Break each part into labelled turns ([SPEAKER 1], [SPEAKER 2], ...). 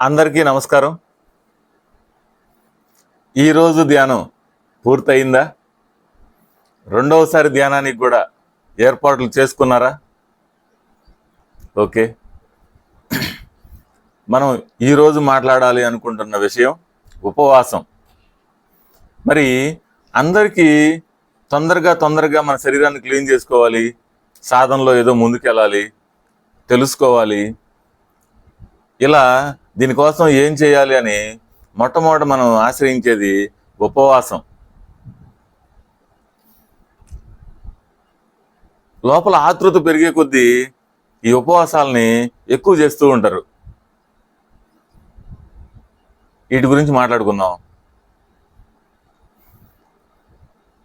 [SPEAKER 1] అందరికీ నమస్కారం. ఈరోజు ధ్యానం పూర్తయిందా? రెండవసారి ధ్యానానికి కూడా ఏర్పాట్లు చేసుకున్నారా? ఓకే. మనం ఈరోజు మాట్లాడాలి అనుకుంటున్న విషయం ఉపవాసం. మరి అందరికీ తొందరగా తొందరగా మన శరీరాన్ని క్లీన్ చేసుకోవాలి సాధనలో ఏదో ముందుకెళ్ళాలి తెలుసుకోవాలి. ఇలా దీనికోసం ఏం చేయాలి అని మొట్టమొదట మనం ఆశ్రయించేది ఉపవాసం. లోపల ఆతృత పెరిగే కొద్దీ ఈ ఉపవాసాలని ఎక్కువ చేస్తూ ఉంటారు. వీటి గురించి మాట్లాడుకుందాం.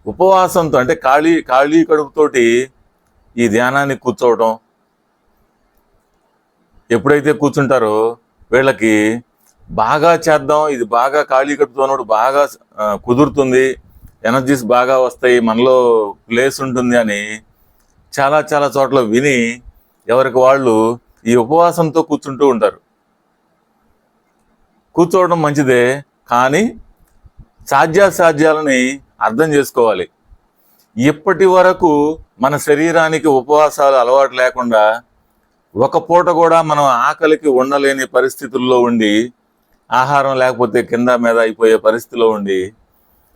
[SPEAKER 1] ఉపవాసంతో అంటే ఖాళీ ఖాళీ కడుపుతోటి ఈ ధ్యానాన్ని కూర్చోవడం ఎప్పుడైతే కూర్చుంటారో వీళ్ళకి బాగా చేద్దాం ఇది బాగా ఖాళీ కడుపుతున్నప్పుడు బాగా కుదురుతుంది ఎనర్జీస్ బాగా వస్తాయి మనలో ప్లేస్ ఉంటుంది అని చాలా చాలా చోట్ల విని ఎవరికి వాళ్ళు ఈ ఉపవాసంతో కూర్చుంటూ ఉంటారు. కూర్చోవడం మంచిదే కానీ సాధ్యాసాధ్యాలని అర్థం చేసుకోవాలి. ఇప్పటి వరకు మన శరీరానికి ఉపవాసాలు అలవాటు లేకుండా ఒక పూట కూడా మనం ఆకలికి ఉండలేని పరిస్థితుల్లో ఉండి ఆహారం లేకపోతే కింద మీద అయిపోయే పరిస్థితిలో ఉండి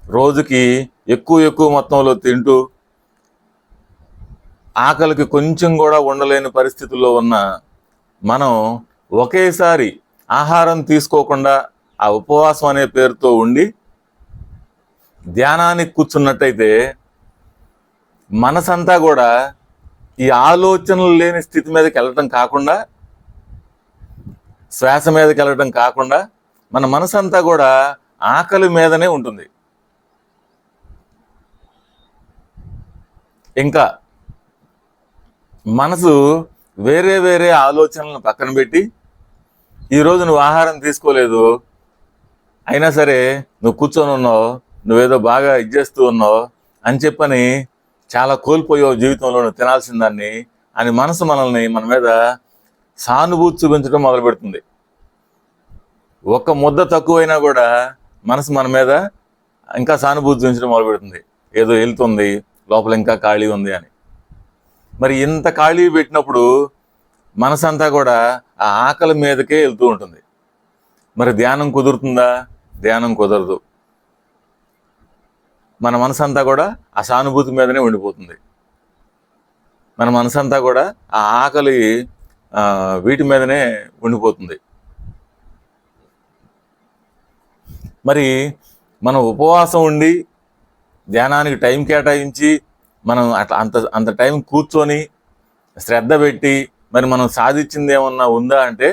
[SPEAKER 1] రోజుకి ఎక్కువ ఎక్కువ మొత్తంలో తింటూ ఆకలికి కొంచెం కూడా ఉండలేని పరిస్థితుల్లో ఉన్న మనం ఒకేసారి ఆహారం తీసుకోకుండా ఆ ఉపవాసం అనే పేరుతో ఉండి ధ్యానానికి కూర్చున్నట్టయితే మనసంతా కూడా ఈ ఆలోచనలు లేని స్థితి మీదకి వెళ్ళటం కాకుండా శ్వాస మీదకి వెళ్ళటం కాకుండా మన మనసంతా కూడా ఆకలి మీదనే ఉంటుంది. ఇంకా మనసు వేరే వేరే ఆలోచనలను పక్కన పెట్టి ఈరోజు నువ్వు ఆహారం తీసుకోలేదు అయినా సరే నువ్వు కూర్చొని ఉన్నావు నువ్వేదో బాగా ఇచ్చేస్తూ ఉన్నావు అని చెప్పని చాలా కోల్పోయావు జీవితంలో నువ్వు తినాల్సిన దాన్ని అని మనసు మనల్ని మన మీద సానుభూతి చూపించడం మొదలు పెడుతుంది. ఒక్క ముద్ద తక్కువైనా కూడా మనసు మన మీద ఇంకా సానుభూతి చూపించడం మొదలు పెడుతుంది. ఏదో వెళ్తుంది లోపల ఇంకా ఖాళీ ఉంది అని. మరి ఇంత ఖాళీ పెట్టినప్పుడు మనసంతా కూడా ఆ ఆకలి మీదకే వెళ్తూ ఉంటుంది. మరి ధ్యానం కుదురుతుందా? ధ్యానం కుదరదు. మన మనసంతా కూడా ఆ సానుభూతి మీదనే ఉండిపోతుంది. మన మనసంతా కూడా ఆ ఆకలి వీటి మీదనే ఉండిపోతుంది. మరి మనం ఉపవాసం ఉండి ధ్యానానికి టైం కేటాయించి మనం అట్లా అంత అంత టైం కూర్చొని శ్రద్ధ పెట్టి మరి మనం సాధించింది ఏమన్నా ఉందా అంటే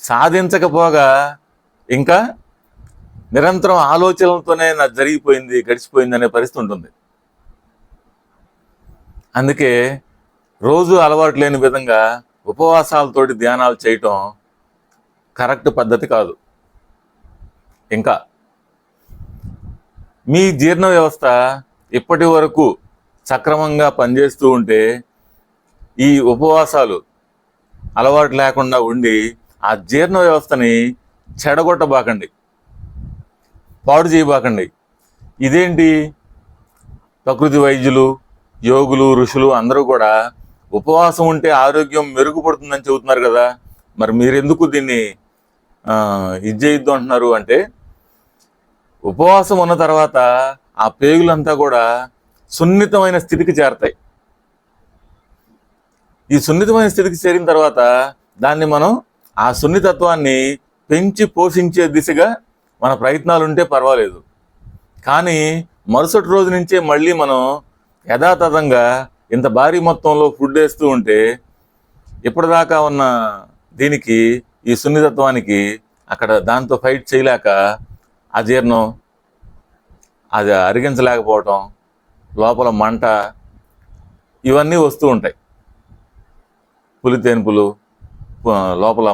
[SPEAKER 1] సాధించకపోగా ఇంకా నిరంతరం ఆలోచనలతోనే నాకు జరిగిపోయింది గడిచిపోయింది అనే పరిస్థితి ఉంటుంది. అందుకే రోజు అలవాటు లేని విధంగా ఉపవాసాలతోటి ధ్యానాలు చేయటం కరెక్ట్ పద్ధతి కాదు. ఇంకా మీ జీర్ణ వ్యవస్థ ఇప్పటి వరకు సక్రమంగా పనిచేస్తూ ఉంటే ఈ ఉపవాసాలు అలవాటు లేకుండా ఉండి ఆ జీర్ణ వ్యవస్థని చెడగొట్టబాకండి. పాడు చేయబాకండి. ఇదేంటి? ప్రకృతి వైద్యులు యోగులు ఋషులు అందరూ కూడా ఉపవాసం ఉంటే ఆరోగ్యం మెరుగుపడుతుందని చెబుతున్నారు కదా. మరి మీరెందుకు దీన్ని ఇది చేయొద్దు అంటున్నారు? అంటే ఉపవాసం ఉన్న తర్వాత ఆ పేగులంతా కూడా సున్నితమైన స్థితికి చేరతాయి. ఈ సున్నితమైన స్థితికి చేరిన తర్వాత దాన్ని మనం ఆ సున్నితత్వాన్ని పెంచి పోషించే దిశగా మన ప్రయత్నాలు ఉంటే పర్వాలేదు. కానీ మరుసటి రోజు నుంచే మళ్ళీ మనం యథాతథంగా ఇంత భారీ మొత్తంలో ఫుడ్ వేస్తూ ఉంటే ఇప్పటిదాకా ఉన్న దీనికి ఈ సున్నితత్వానికి అక్కడ దాంతో ఫైట్ చేయలేక అజీర్ణం అది అరిగించలేకపోవటం లోపల మంట ఇవన్నీ వస్తూ ఉంటాయి. పులి తేనుపులు లోపల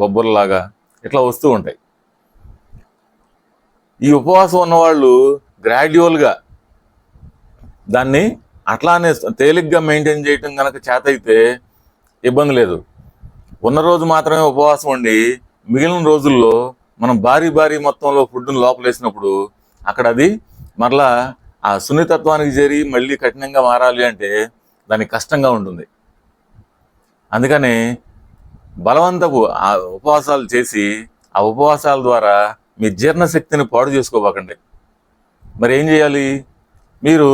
[SPEAKER 1] బొబ్బర్లాగా ఇట్లా వస్తూ ఉంటాయి. ఈ ఉపవాసం ఉన్నవాళ్ళు గ్రాడ్యువల్గా దాన్ని అట్లానే తేలిగ్గా మెయింటైన్ చేయటం కనుక చేత అయితే ఇబ్బంది లేదు. ఉన్న రోజు మాత్రమే ఉపవాసం ఉండి మిగిలిన రోజుల్లో మనం భారీ భారీ మొత్తంలో ఫుడ్ను లోపలేసినప్పుడు అక్కడ అది మరలా ఆ సున్నితత్వానికి చేరి మళ్ళీ కఠినంగా మారాలి అంటే దానికి కష్టంగా ఉంటుంది. అందుకని బలవంతపు ఆ ఉపవాసాలు చేసి ఆ ఉపవాసాల ద్వారా మీ జీర్ణశక్తిని పాడు చేసుకోబాకండి. మరి ఏం చేయాలి? మీరు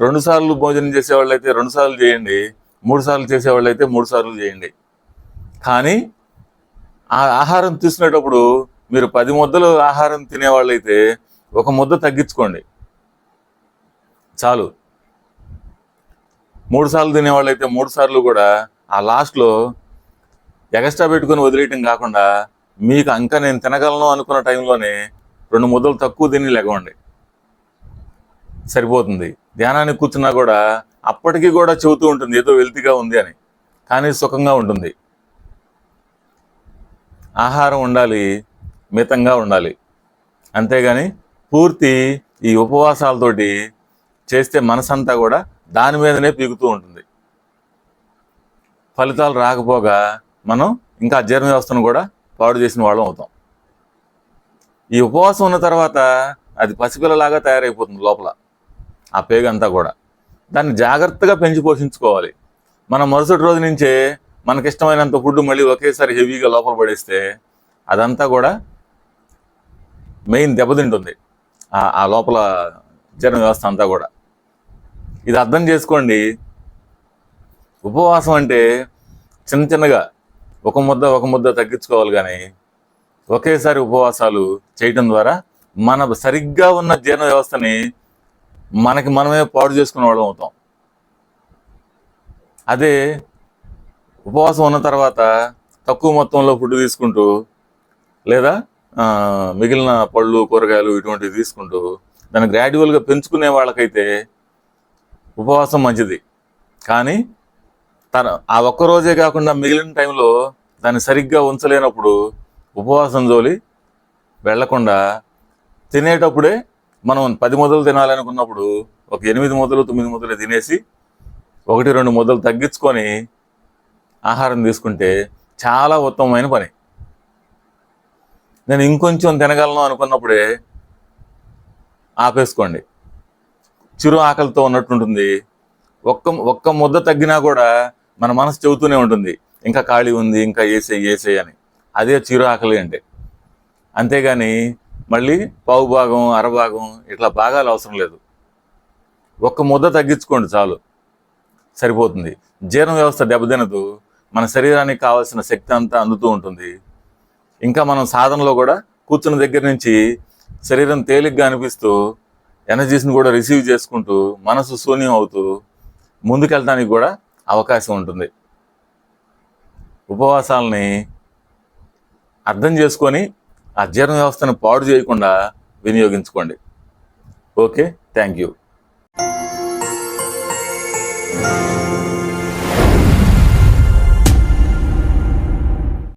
[SPEAKER 1] రెండు సార్లు భోజనం చేసేవాళ్ళైతే అయితే రెండు సార్లు చేయండి మూడు సార్లు చేసేవాళ్ళు అయితే మూడు సార్లు చేయండి. కానీ ఆ ఆహారం తీసుకునేటప్పుడు మీరు పది ముద్దలు ఆహారం తినేవాళ్ళైతే ఒక ముద్ద తగ్గించుకోండి. చాలు. మూడు సార్లు తినేవాళ్ళైతే మూడు సార్లు కూడా ఆ లాస్ట్లో ఎగస్ట్రా పెట్టుకొని వదిలేయటం కాకుండా మీకు అంక నేను తినగలను అనుకున్న టైంలోనే రెండు ముద్దలు తక్కువ తిని లెగవండి సరిపోతుంది. ధ్యానానికి కూర్చున్నా కూడా అప్పటికి కూడా చెబుతూ ఉంటుంది ఏదో వెల్తిగా ఉంది అని. కానీ సుఖంగా ఉంటుంది. ఆహారం ఉండాలి మితంగా ఉండాలి. అంతేగాని పూర్తి ఈ ఉపవాసాలతోటి చేస్తే మనసంతా కూడా దాని మీదనే పీగుతూ ఉంటుంది. ఫలితాలు రాకపోగా మనం ఇంకా జీర్ణ వ్యవస్థను కూడా పాడు చేసిన వాళ్ళం అవుతాం. ఈ ఉపవాసం ఉన్న తర్వాత అది పసిపిల్లలాగా తయారైపోతుంది లోపల. ఆ పేగంతా కూడా. దాన్ని జాగ్రత్తగా పెంచి పోషించుకోవాలి. మనం మరుసటి రోజు నుంచే మనకిష్టమైనంత ఫుడ్ మళ్ళీ ఒకేసారి హెవీగా లోపల పడేస్తే అదంతా కూడా మెయిన్ దెబ్బతింటుంది. ఆ- ఆ లోపల జీర్ణ వ్యవస్థ అంతా కూడా. ఇది అర్థం చేసుకోండి. ఉపవాసం అంటే చిన్న చిన్నగా ఒక ముద్ద ఒక ముద్ద తగ్గించుకోవాలి కానీ ఒకేసారి ఉపవాసాలు చేయటం ద్వారా మన సరిగ్గా ఉన్న జీర్ణ వ్యవస్థని మనకి మనమే పాడు చేసుకునే వాళ్ళం అవుతాం. అదే ఉపవాసం ఉన్న తర్వాత తక్కువ మొత్తంలో ఫుడ్ తీసుకుంటూ లేదా మిగిలిన పళ్ళు కూరగాయలు ఇటువంటివి తీసుకుంటూ దాన్ని గ్రాడ్యువల్గా పెంచుకునే వాళ్ళకైతే ఉపవాసం మంచిది. కానీ తన ఆ ఒక్క రోజే కాకుండా మిగిలిన టైంలో దాన్ని సరిగ్గా ఉంచలేనప్పుడు ఉపవాసం జోలి వెళ్ళకుండా తినేటప్పుడే మనం పది మొదలు తినాలనుకున్నప్పుడు ఒక ఎనిమిది మొదలు తొమ్మిది మొదలు తినేసి ఒకటి రెండు ముద్దలు తగ్గించుకొని ఆహారం తీసుకుంటే చాలా ఉత్తమమైన పని. నేను ఇంకొంచెం తినగలను అనుకున్నప్పుడే ఆపేసుకోండి. చిరు ఆకలితో ఉన్నట్టుంటుంది. ఒక్క ఒక్క ముద్ద తగ్గినా కూడా మన మనసు చెబుతూనే ఉంటుంది. ఇంకా ఖాళీ ఉంది ఇంకా ఏసే ఏసే అని. అదే చిరు ఆకలి అంటే అంతేగాని మళ్ళీ పావు భాగం అరభాగం ఇట్లా భాగాలు అవసరం లేదు. ఒక్క ముద్ద తగ్గించుకోండి చాలు. సరిపోతుంది. జీర్ణ వ్యవస్థ దెబ్బతినదు. మన శరీరానికి కావాల్సిన శక్తి అంతా అందుతూ ఉంటుంది. ఇంకా మనం సాధనలో కూడా కూర్చున్న దగ్గర నుంచి శరీరం తేలిగ్గా అనిపిస్తూ ఎనర్జీస్ని కూడా రిసీవ్ చేసుకుంటూ మనసు శూన్యం అవుతూ ముందుకెళ్ళడానికి కూడా అవకాశం ఉంటుంది. ఉపవాసాలని అర్థం చేసుకొని ఆ జీర్ణ వ్యవస్థను పాడు చేయకుండా వినియోగించుకోండి. Okay thank you.